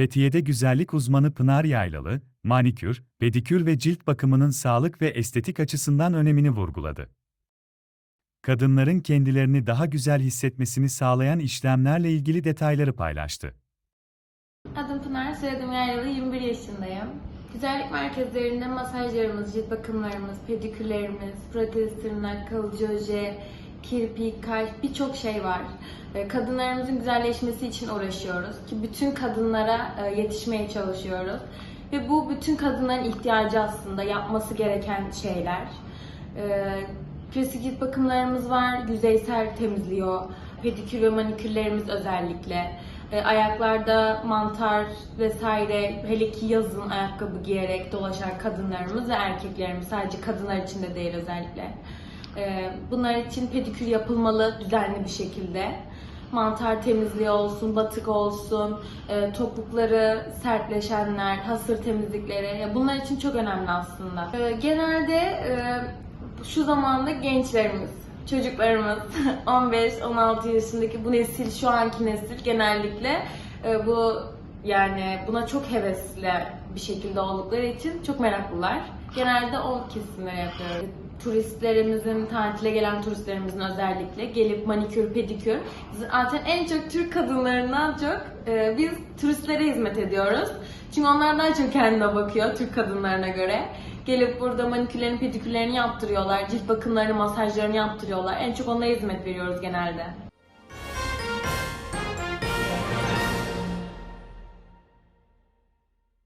Fethiye'de güzellik uzmanı Pınar Yaylalı, manikür, pedikür ve cilt bakımının sağlık ve estetik açısından önemini vurguladı. Kadınların kendilerini daha güzel hissetmesini sağlayan işlemlerle ilgili detayları paylaştı. Adım Pınar, soyadım Yaylalı, 21 yaşındayım. Güzellik merkezlerinde masajlarımız, cilt bakımlarımız, pedikürlerimiz, protez tırnak, kalıcı oje, kirpik, kalp birçok şey var. Ee, Kadınlarımızın güzelleşmesi için uğraşıyoruz ki bütün kadınlara e, yetişmeye çalışıyoruz. Ve bu bütün kadınların ihtiyacı aslında yapması gereken şeyler. Ee, Klasik cilt bakımlarımız var, yüzeysel temizliyor. Pedikür ve manikürlerimiz özellikle. E, ayaklarda mantar vesaire, hele ki yazın ayakkabı giyerek dolaşan kadınlarımız ve erkeklerimiz, sadece kadınlar için de değil özellikle. E, bunlar için pedikür yapılmalı düzenli bir şekilde. Mantar temizliği olsun, batık olsun, e, topukları sertleşenler, hasır temizlikleri. Bunlar için çok önemli aslında. E, genelde e, şu zamanda gençlerimiz, çocuklarımız 15-16 yaşındaki bu nesil, şu anki nesil genellikle e, bu yani buna çok hevesli bir şekilde oldukları için çok meraklılar. Genelde o kesimleri yapıyoruz. Turistlerimizin, tatile gelen turistlerimizin özellikle gelip manikür, pedikür. Zaten en çok Türk kadınlarından çok e, biz turistlere hizmet ediyoruz. Çünkü onlar daha çok kendine bakıyor Türk kadınlarına göre. Gelip burada manikürlerini, pedikürlerini yaptırıyorlar. Cilt bakımlarını, masajlarını yaptırıyorlar. En çok onlara hizmet veriyoruz genelde.